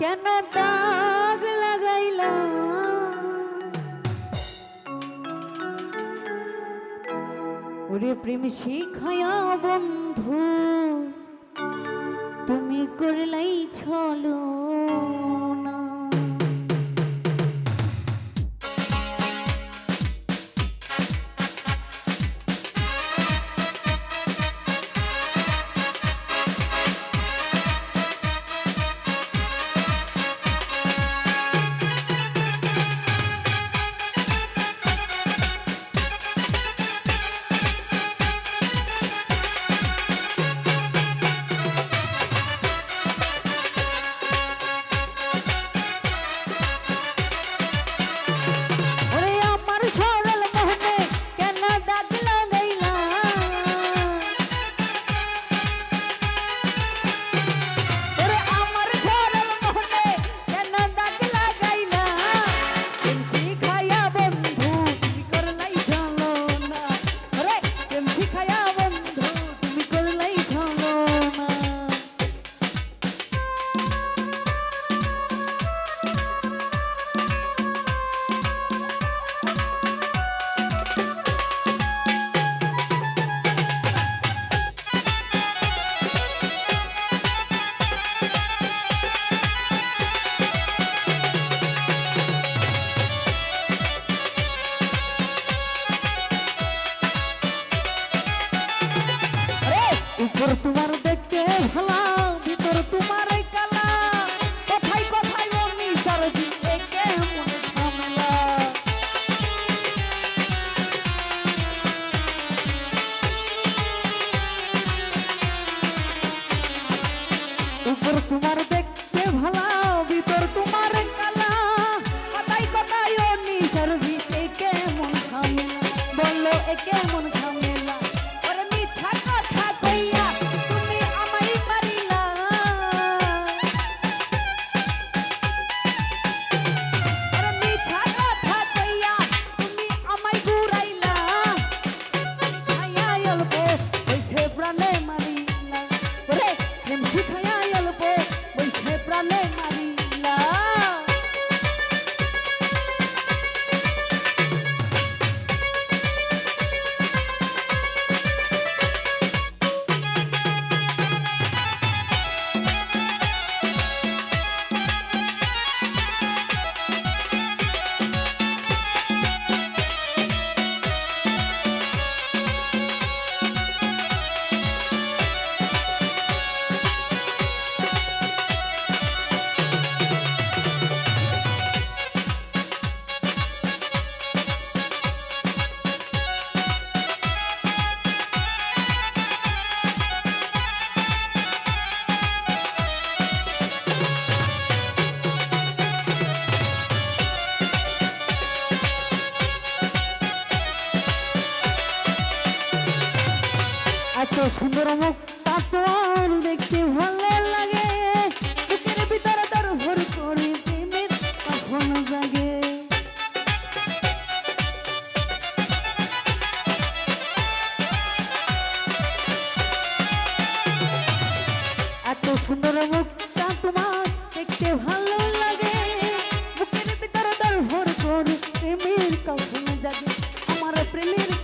কেন দাগ লাগাইলাম ওরে প্রেম শিখায়া বন্ধু তুমি করলাই ছলো উপর তোমার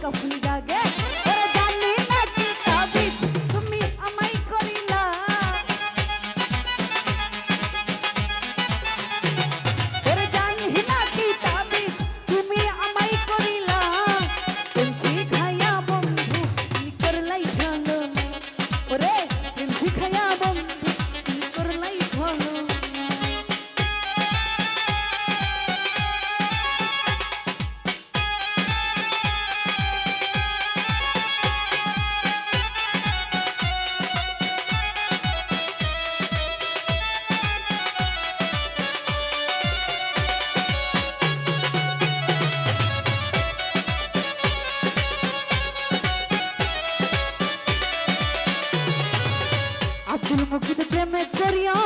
কাফুনি দাগে চুল মুখিতে প্রেমে করিয়া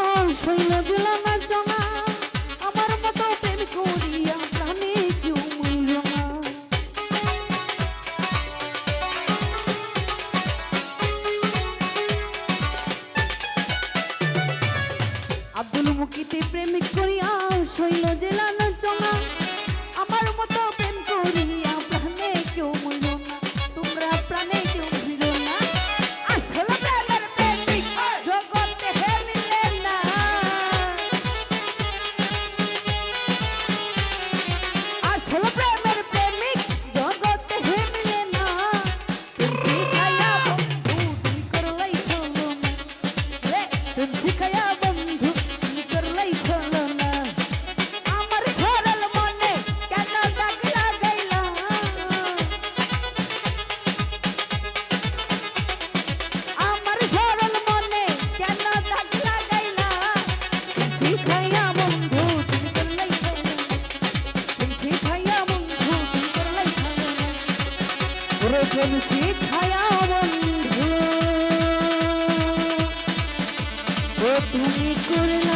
তুমি করলাই ভালো